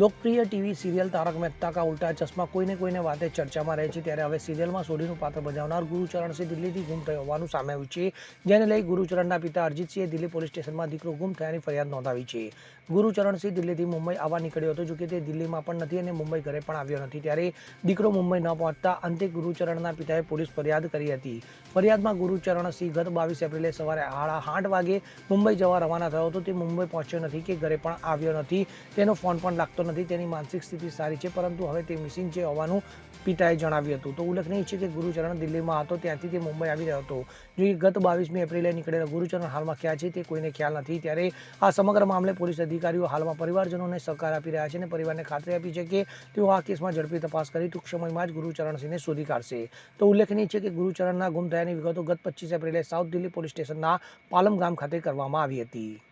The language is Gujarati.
લોકપ્રિય ટીવી સિરિયલ તારક મહેતા કા ઉલ્ટા ચશ્મા કોઈને કોઈને વાતે ચર્ચામાં રહે છે ત્યારે હવે સિરિયલમાં સોઢીનું પાત્ર બજાવનાર ગુરુચરણસિંહ દિલ્હીથી ગુમ થયો હોવાનું સામે આવ્યું છે. જેને લઈ ગુરુચરણના પિતા અરજીતસિંહે દિલ્હી પોલીસ સ્ટેશનમાં દીકરો ગુમ થયાની ફરિયાદ નોંધાવી છે. ગુરુચરણસિંહ દિલ્હીથી મુંબઈ આવવા નીકળ્યો હતો જોકે તે દિલ્હીમાં પણ નથી અને મુંબઈ ઘરે પણ આવ્યો નથી. ત્યારે દીકરો મુંબઈ ન પહોંચતા અંતે ગુરુચરણના પિતાએ પોલીસ ફરિયાદ કરી હતી. ફરિયાદમાં ગુરુચરણસિંહ ગત બાવીસ એપ્રિલે સવારે આડા આઠ વાગે મુંબઈ જવા રવાના થયો હતો. તે મુંબઈ પહોંચ્યો નથી કે ઘરે પણ આવ્યો નથી. તેનો ફોન પણ લાગતો નથી, તેની માનસિક સ્થિતિ સારી છે, પરંતુ હવે તે મિસિંગ છે હોવાનું પિતાએ જણાવ્યું હતું. તો ઉલ્લેખનીય છે કે ગુરુચરણ દિલ્હીમાં હતો, ત્યાંથી તે મુંબઈ આવી રહ્યો હતો. જો કે ગત બાવીસમી એપ્રિલે નીકળેલા ગુરુચરણ હાલમાં ક્યાં છે તે કોઈને ખ્યાલ નથી. ત્યારે આ સમગ્ર મામલે પોલીસ અધિકારીઓ હાલમાં પરિવારજનોને સહકાર આપી રહ્યા છે અને પરિવારને ખાતરી આપી છે કે તેઓ આ કેસમાં ઝડપી તપાસ કરી ટૂંક સમયમાં જ ગુરુચરણસિંહને શોધી કાઢશે. તો ઉલ્લેખનીય છે કે ગુરુચરણના ગુમ થયાની વિગતો ગત પચીસ એપ્રિલે સાઉથ દિલ્હી પોલીસ સ્ટેશનના પાલમ ગામ ખાતે કરવામાં આવી હતી.